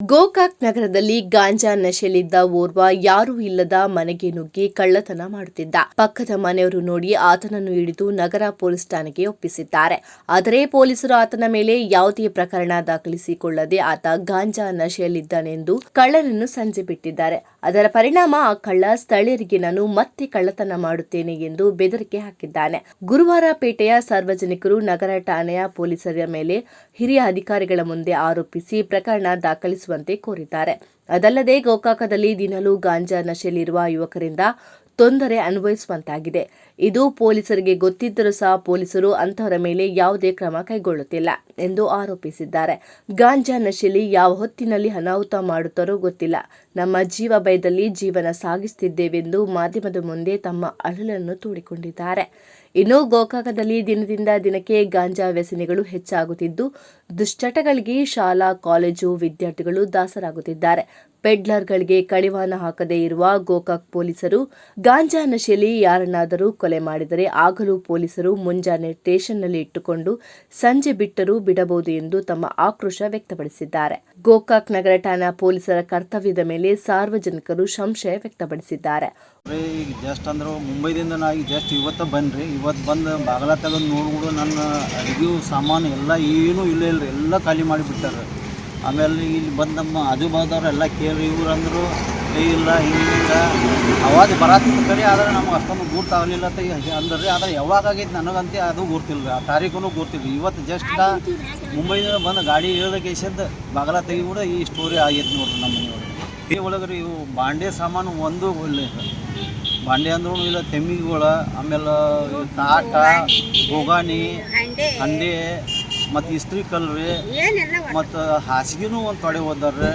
ಗೋಕಾಕ್ ನಗರದಲ್ಲಿ ಗಾಂಜಾ ನಶೆಯಲ್ಲಿದ್ದ ಓರ್ವ ಯಾರೂ ಇಲ್ಲದ ಮನೆಗೆ ನುಗ್ಗಿ ಕಳ್ಳತನ ಮಾಡುತ್ತಿದ್ದ. ಪಕ್ಕದ ಮನೆಯವರು ನೋಡಿ ಆತನನ್ನು ಹಿಡಿದು ನಗರ ಪೊಲೀಸ್ ಠಾಣೆಗೆ ಒಪ್ಪಿಸಿದ್ದಾರೆ. ಆದರೆ ಪೊಲೀಸರು ಆತನ ಮೇಲೆ ಯಾವುದೇ ಪ್ರಕರಣ ದಾಖಲಿಸಿಕೊಳ್ಳದೆ ಆತ ಗಾಂಜಾ ನಶೆಯಲ್ಲಿದ್ದಾನೆಂದು ಕಳ್ಳನನ್ನು ಸಂಜೆ ಬಿಟ್ಟಿದ್ದಾರೆ. ಅದರ ಪರಿಣಾಮ ಆ ಕಳ್ಳ ಸ್ಥಳೀಯರಿಗೆ ನಾನು ಮತ್ತೆ ಕಳ್ಳತನ ಮಾಡುತ್ತೇನೆ ಎಂದು ಬೆದರಿಕೆ ಹಾಕಿದ್ದಾನೆ. ಗುರುವಾರ ಪೇಟೆಯ ಸಾರ್ವಜನಿಕರು ನಗರ ಠಾಣೆಯ ಪೊಲೀಸರ ಮೇಲೆ ಹಿರಿಯ ಅಧಿಕಾರಿಗಳ ಮುಂದೆ ಆರೋಪಿಸಿ ಪ್ರಕರಣ ದಾಖಲಿಸುವಂತೆ ಕೋರಿದ್ದಾರೆ. ಅದಲ್ಲದೆ ಗೋಕಾಕದಲ್ಲಿ ದಿನಲೂ ಗಾಂಜಾ ನಶೆಯಲ್ಲಿರುವ ಯುವಕರಿಂದ ತೊಂದರೆ ಅನುಭವಿಸುವಂತಾಗಿದೆ. ಇದು ಪೊಲೀಸರಿಗೆ ಗೊತ್ತಿದ್ದರೂ ಸಹ ಪೊಲೀಸರು ಅಂತಹವರ ಮೇಲೆ ಯಾವುದೇ ಕ್ರಮ ಕೈಗೊಳ್ಳುತ್ತಿಲ್ಲ ಎಂದು ಆರೋಪಿಸಿದ್ದಾರೆ. ಗಾಂಜಾ ನಶೆಯಲ್ಲಿ ಯಾವ ಹೊತ್ತಿನಲ್ಲಿ ಅನಾಹುತ ಮಾಡುತ್ತಾರೋ ಗೊತ್ತಿಲ್ಲ. ನಮ್ಮ ಜೀವ ಭಯದಲ್ಲಿ ಜೀವನ ಸಾಗಿಸುತ್ತಿದ್ದೇವೆಂದು ಮಾಧ್ಯಮದ ಮುಂದೆ ತಮ್ಮ ಅಳಲನ್ನು ತೋಡಿಕೊಂಡಿದ್ದಾರೆ. ಇನ್ನು ಗೋಕಾಕದಲ್ಲಿ ದಿನದಿಂದ ದಿನಕ್ಕೆ ಗಾಂಜಾ ವ್ಯಸನಿಗಳು ಹೆಚ್ಚಾಗುತ್ತಿದ್ದು, ದುಶ್ಚಟಗಳಿಗೆ ಶಾಲಾ, ಕಾಲೇಜು ವಿದ್ಯಾರ್ಥಿಗಳು ದಾಸರಾಗುತ್ತಿದ್ದಾರೆ. ಪೆಡ್ಲರ್ಗಳಿಗೆ ಕಡಿವಾಣ ಹಾಕದೇ ಇರುವ ಗೋಕಾಕ್ ಪೊಲೀಸರು ಗಾಂಜಾ ನಶೆಯಲ್ಲಿ ಯಾರನ್ನಾದರೂ ಕೊಲೆ ಮಾಡಿದರೆ ಆಗಲೂ ಪೊಲೀಸರು ಮುಂಜಾನೆ ಸ್ಟೇಷನ್ನಲ್ಲಿ ಇಟ್ಟುಕೊಂಡು ಸಂಜೆ ಬಿಟ್ಟರೂ ಬಿಡಬಹುದು ಎಂದು ತಮ್ಮ ಆಕ್ರೋಶ ವ್ಯಕ್ತಪಡಿಸಿದ್ದಾರೆ. ಗೋಕಾಕ್ ನಗರ ಠಾಣಾ ಪೊಲೀಸರ ಕರ್ತವ್ಯದ ಮೇಲೆ ಸಾರ್ವಜನಿಕರು ಸಂಶಯ ವ್ಯಕ್ತಪಡಿಸಿದ್ದಾರೆ. ಜಸ್ಟ್ ಅಂದ್ರೆ ಮುಂಬೈದಿಂದ ನಾ ಜಸ್ಟ್ ಇವತ್ತು ಬನ್ರಿ ಇವತ್ತು ಬಂದು ಬಾಗಲ ತೆಗೆದು ನೋಡ್ಬಿಡು ನನ್ನ ಅಡುಗೆ ಸಾಮಾನು ಎಲ್ಲ ಏನೂ ಇಲ್ಲ ಇಲ್ಲ ಎಲ್ಲ ಖಾಲಿ ಮಾಡಿಬಿಟ್ಟಾರೆ. ಆಮೇಲೆ ಇಲ್ಲಿ ಬಂದು ನಮ್ಮ ಆಜು ಬಾಜುದವ್ರು ಎಲ್ಲ ಕೇಳಿ ಇವ್ರು ಅಂದರು ಇಲ್ಲ ಹಿಂಗ ಅವಾಜ್ ಬರತ್ತಿತ್ತು ಕರಿ ಆದರೆ ನಮ್ಗೆ ಅಷ್ಟೊಂದು ಗುರ್ತಾಗಲಿಲ್ಲ ಅಂತ ಅಂದ್ರೆ ರೀ ಆದರೆ ಯಾವಾಗ ಆಗೈತೆ ನನಗಂತೆ ಅದು ಗುರ್ತಿಲ್ಲ ರೀ ಆ ತಾರೀಕು ಗುರ್ತಿಲ್ಲ ಇವತ್ತು ಜಸ್ಟ್ ಮುಂಬೈದಿಂದ ಬಂದು ಗಾಡಿ ಇಳಿದ ಕೇಸದ್ದು ಬಾಗಲ ತೆಗಿಬಿಡ ಈ ಸ್ಟೋರಿ ಆಗೈತೆ ನೋಡ್ರಿ ನಮ್ಮ ಮನೆಯೊಳಗೆ. ಈ ಒಳಗೆ ರೀ ಇವು ಬಾಂಡೆ ಸಾಮಾನು ಒಂದು ಇಲ್ಲ ಬಾಂಡೆ ಅಂದ್ರೂ ಇಲ್ಲ ತೆಮ್ಮಿಗಳ ಆಮೇಲೆ ತಾಟ ಬೋಗಾಣಿ ಹಂಡೆ. ಮತ್ತು ಇಸ್ತ್ರಿ ಕಲ್ರಿ ಮತ್ತು ಹಾಸಿಗೆನೂ ಒಂದು ತೊಡೆ ಓದಾರ್ರಿ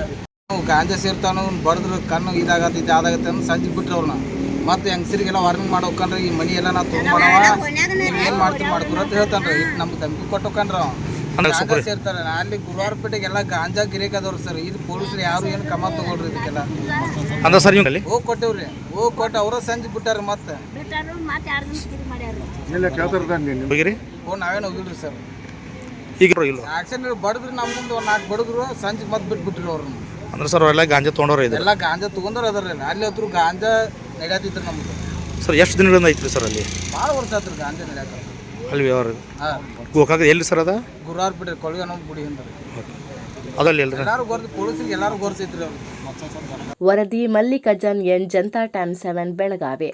ಗಾಂಜಾ ಸೇರ್ತಾನು ಬಡ್ದ್ರ ಕಣ್ಣು ಇದಾಗತ್ತೆ ಆದಾಗತ್ತೆ ಅಂತ ಸಂಜೆ ಬಿಟ್ರಿ ಅವ್ರನ್ನ ಮತ್ತೆ ಹೆಂಗಸರಿಗೆಲ್ಲ ವಾರ್ನಿಂಗ್ ಮಾಡ್ಬೇಕಂದ್ರೆ ಈ ಮನಿ ಎಲ್ಲ ನಾವು ತೊಗೊಂಬಾಡವ ನೀವು ಏನು ಮಾಡ್ತೀವಿ ಮಾಡ್ಕೊರ ಅಂತ ಹೇಳ್ತಾನ್ರಿ. ಇಟ್ಟು ನಮ್ಗೆ ತಂಗಿ ಕೊಟ್ಟೋಕನ್ರ ಗಾಂಜಾ ಸೇರ್ತಾರೆ. ಅಲ್ಲಿ ಗುರುವಾರಪೇಟೆಗೆ ಎಲ್ಲ ಗಾಂಜಾ ಗಿರೇಕದವ್ರು ಸರ್. ಇದು ಪೊಲೀಸರು ಯಾರು ಏನು ಕಮ ತಗೊಳ್ರಿ ಇದಕ್ಕೆಲ್ಲ. ಅಂದ ಸರ್ ನೀವು ಹೋಗಿ ಕೊಟ್ಟೇವ್ರಿ. ಹೋಗಿ ಕೊಟ್ಟು ಅವರ ಸಂಜೆ ಬಿಟ್ಟಾರ ಮತ್ತೆ. ಓ ನಾವೇನು ಹೋಗಿಲ್ರಿ ಸರ್. ಈಗ ಇಲ್ಲ ಆಕ್ಷನ್ ಬಡದ್ರಿ ನಮ್ಮ ಮುಂದೆ ಒಂದು ನಾಲ್ಕು ಬಡದ್ರು ಸಂಜೆ ಮತ್ತೆ ಬಿಟ್ಬಿಟ್ರಿ ಅವ್ರನ್ನ. ಅಂದ್ರೆ ಸರ್ ಅವರೆಲ್ಲ ಗಾಂಜಾ ತೊಗೊಂಡವ್ರೆ ಇದೆ ಎಲ್ಲ ಗಾಂಜಾ ತಗೊಂಡ್ರ ಅದಾರ ಅಲ್ಲಿ. ಹತ್ರ ಗಾಂಜಾ ನಡೆಯತ್ತಿದ್ರು ನಮ್ದು. ಸರ್ ಎಷ್ಟು ದಿನಗಳಿಂದ ಐತ್ರಿ ಸರ್ ಅಲ್ಲಿ? ಭಾಳ ವರ್ಷ ಆತ್ರಿ ಗಾಂಜಾ ನಡೆಯಕ ಅಲ್ಲಿ ವ್ಯವಹಾರ? ಹಾಂ. ಗೋಕಾಕ ಎಲ್ಲಿ ಸರ್ ಅದ? ಗುರುವಾರ ಬಿಡ್ರಿ ಕೊಳಗನೋ ಗುಡಿ ಅಂದ್ರೆ ಅದಲ್ಲಿ ಎಲ್ರಿ? ಎಲ್ಲರೂ ಗೊರ್ದು ಪೊಲೀಸಿಗೆ ಎಲ್ಲಾರು ಗೊರ್ಸೈತ್ರಿ ಅವ್ರು. ವರದಿ Mallikarjun N Janata time seven Belagavi.